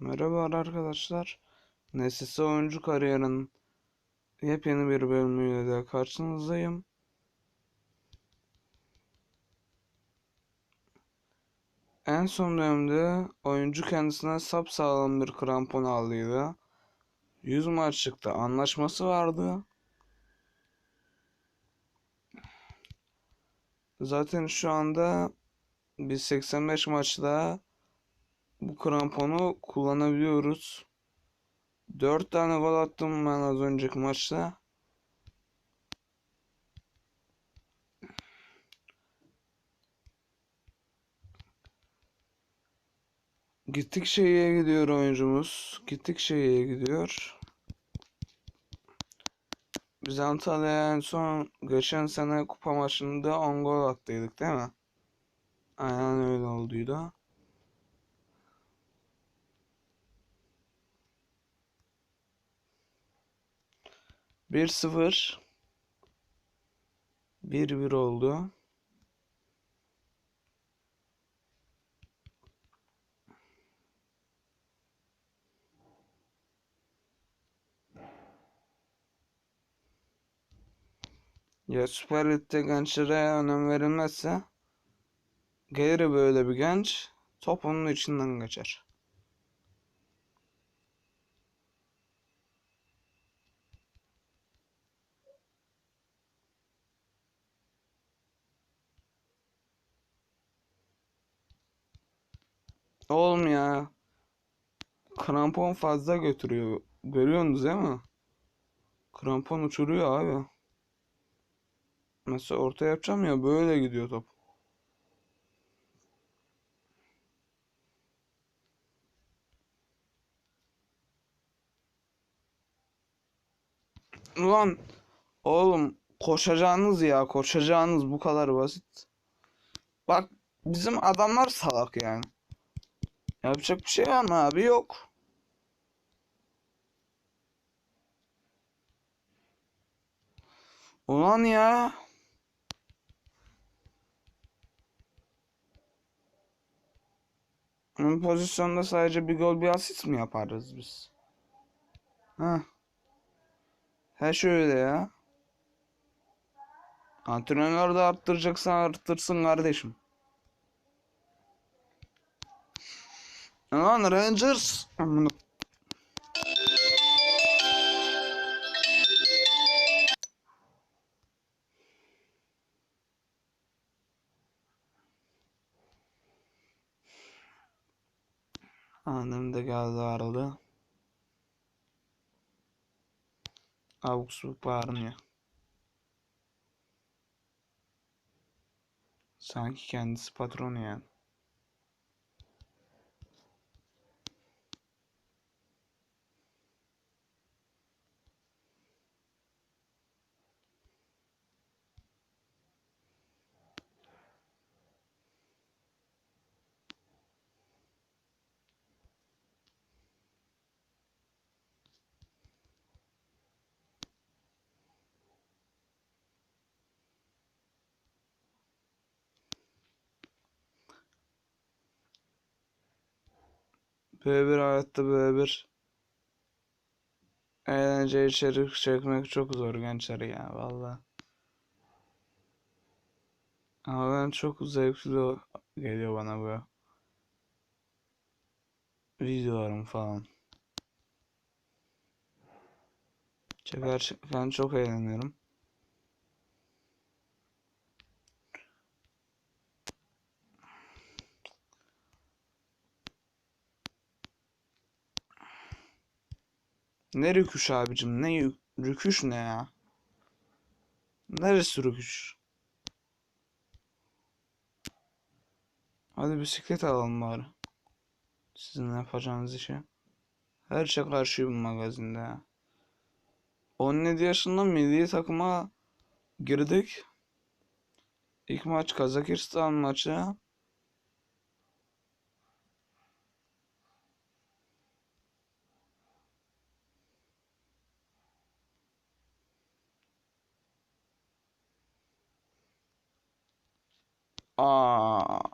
Merhaba arkadaşlar. NSS oyuncu kariyerinin yepyeni bir bölümüyle de karşınızdayım. En son bölümde oyuncu kendisine sapsağlam bir krampon aldıydı. 100 maçlıkta anlaşması vardı. Zaten şu anda biz 85 maçta bu kramponu kullanabiliyoruz. 4 tane gol attım ben az önceki maçta. Gittikçe iyiye gidiyor oyuncumuz. Gittikçe iyiye gidiyor. Biz Antalya'ya en son geçen sene kupa maçında 10 gol attıydık değil mi? Aynen öyle olduydu. Bir sıfır. Bir bir oldu. Ya Süper Lig'de gençlere önem verilmezse gelir böyle bir genç top onun içinden geçer. Oğlum ya. Krampon fazla götürüyor. Görüyorsunuz değil mi? Krampon uçuruyor abi. Mesela orta yapacağım ya böyle gidiyor top. Ulan oğlum koşacağınız ya koşacağınız bu kadar basit. Bak bizim adamlar salak yani. Yapacak bir şey var mı abi? Yok. Ulan ya. Bu pozisyonda sadece bir gol bir asist mi yaparız biz? Ha. He şöyle ya. Antrenör de arttıracaksan arttırsın kardeşim. Lan Rangers. Amına- de geldi aradı. Abuk subuk bağırmıyor. Sanki kendisi patronu yani. Bir hayatta bir eğlence içerik çekmek çok zor gençler ya valla. Ama ben çok zevkli geliyor bana bu videolarım falan. Gerçekten çok eğleniyorum. Ne rüküş abicim ne rüküş ne ya? Neresi rüküş? Hadi bisiklet alalım bari. Sizin yapacağınız işe. Her şey karşıyım magazinde ya. 17 yaşında milli takıma girdik. İlk maç Kazakistan maçı. 啊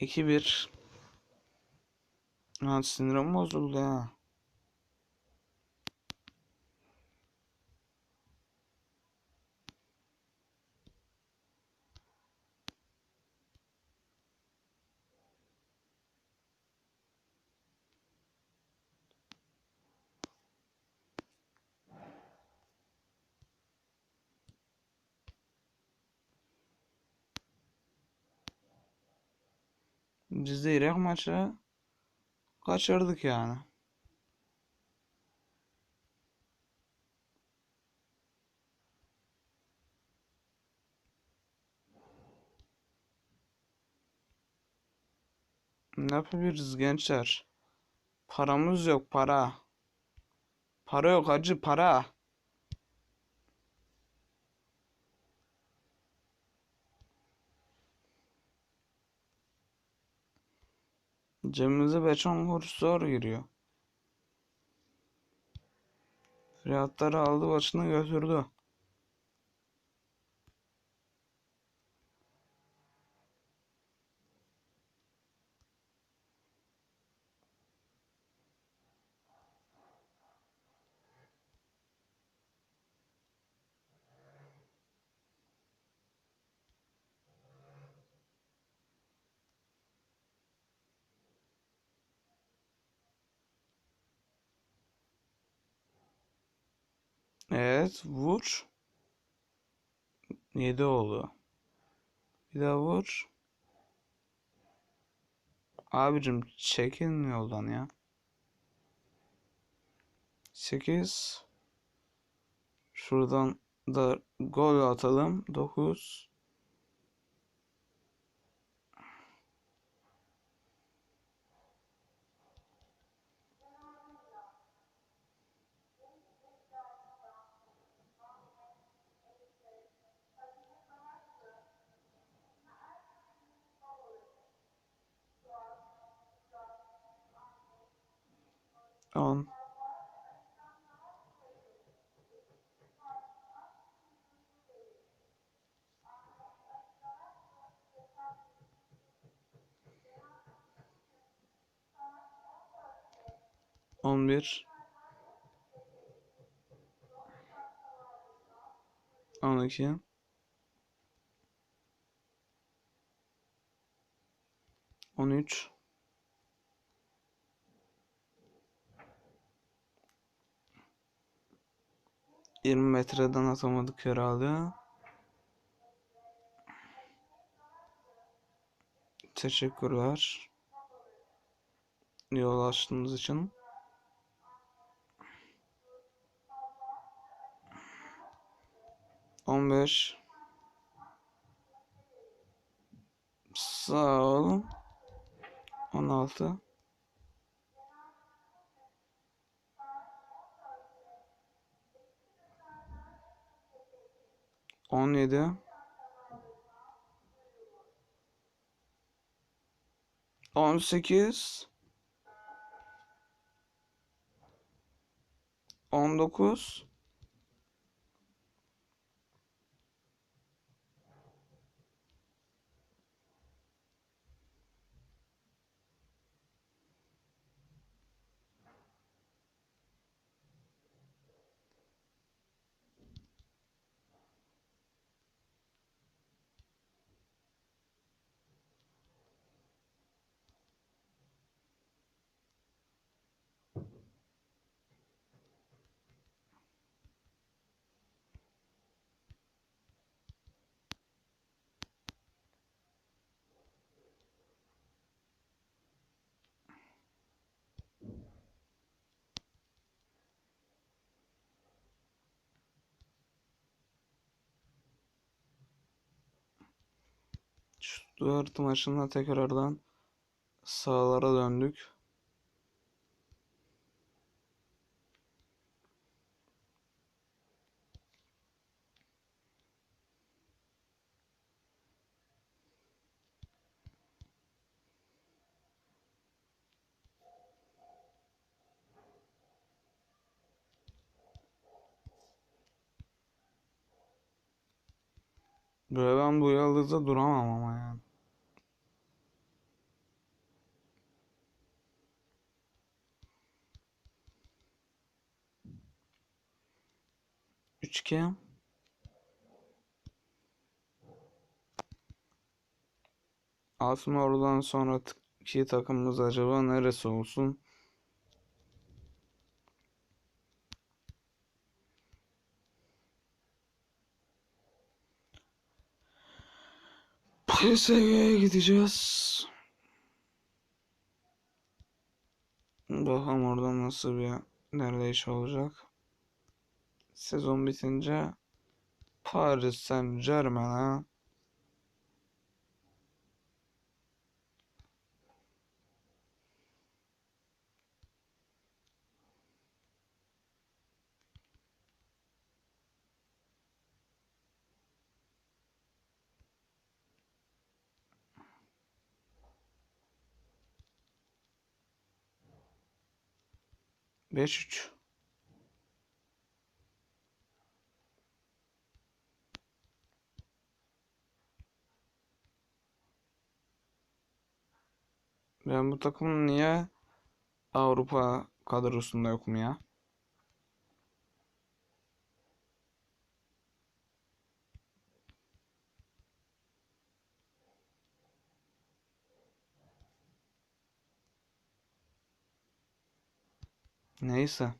2-1. Ha sinirim bozuldu ya. Biz de İrak maçı kaçırdık yani. Ne yapabiliriz gençler? Paramız yok para. Para yok hacı para. Cebimize beton kuruş zor giriyor. Fiyatları aldı başını götürdü. Evet vur. Yedi oldu. Bir daha vur. Abicim çekin yoldan ya. 8 Şuradan da gol atalım. 9 10 11 12 13 20 metreden atamadık herhalde. Teşekkürler. Yol açtığınız için. On beş. Sağ olun. On altı. 17 18 19 Stuart maçında tekrardan sahalara döndük. Böyle ben bu yıldızda duramam ama yani. 3-2. Altın Ordu'dan sonraki takımımız acaba neresi olsun? PSG'ye gideceğiz. Bakalım orada nasıl bir ilerleyiş olacak. Sezon bitince Paris Saint Germain'e Beş üç. Ben bu takımın niye Avrupa kadrosunda yokum ya? Neyse.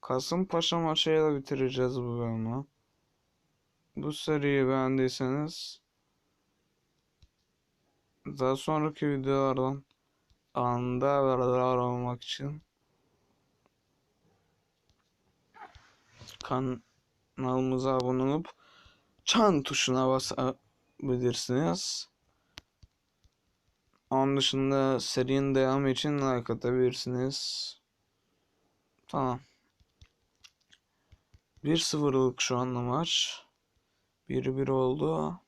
Kasımpaşa maçıyla bitireceğiz bu bölümü. Bu seriyi beğendiyseniz daha sonraki videolardan anında haberdar olmak için kanalımıza abone olup çan tuşuna basabilirsiniz. Onun dışında serinin devamı için like atabilirsiniz. Tamam. 1-0'lık şu anda maç. 1-1 oldu.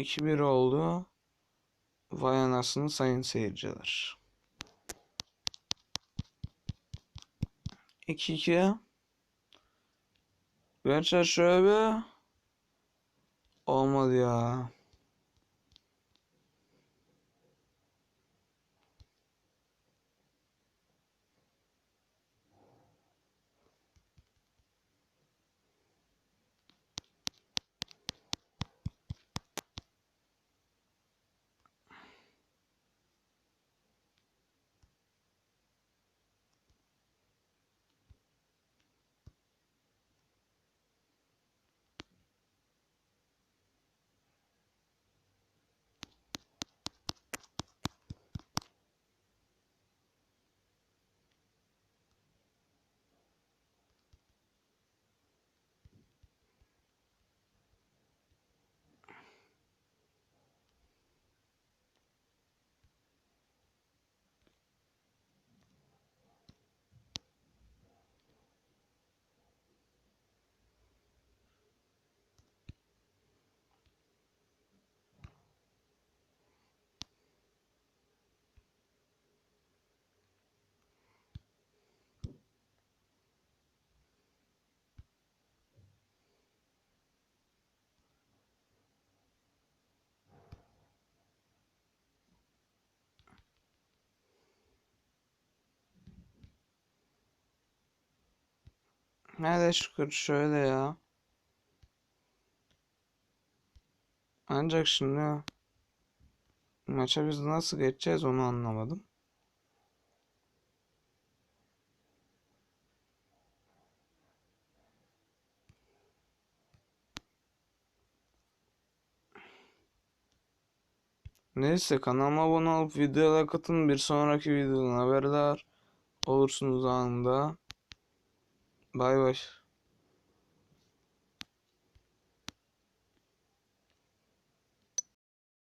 İki bir oldu. Vay anasını sayın seyirciler. 2 2 Gerçi şöyle olmadı ya. Nerede şükür şöyle ya. Ancak şimdi maça biz nasıl geçeceğiz onu anlamadım. Neyse kanalıma abone olup videoya katın. Bir sonraki videodan haberdar olursunuz anında. Bay bay.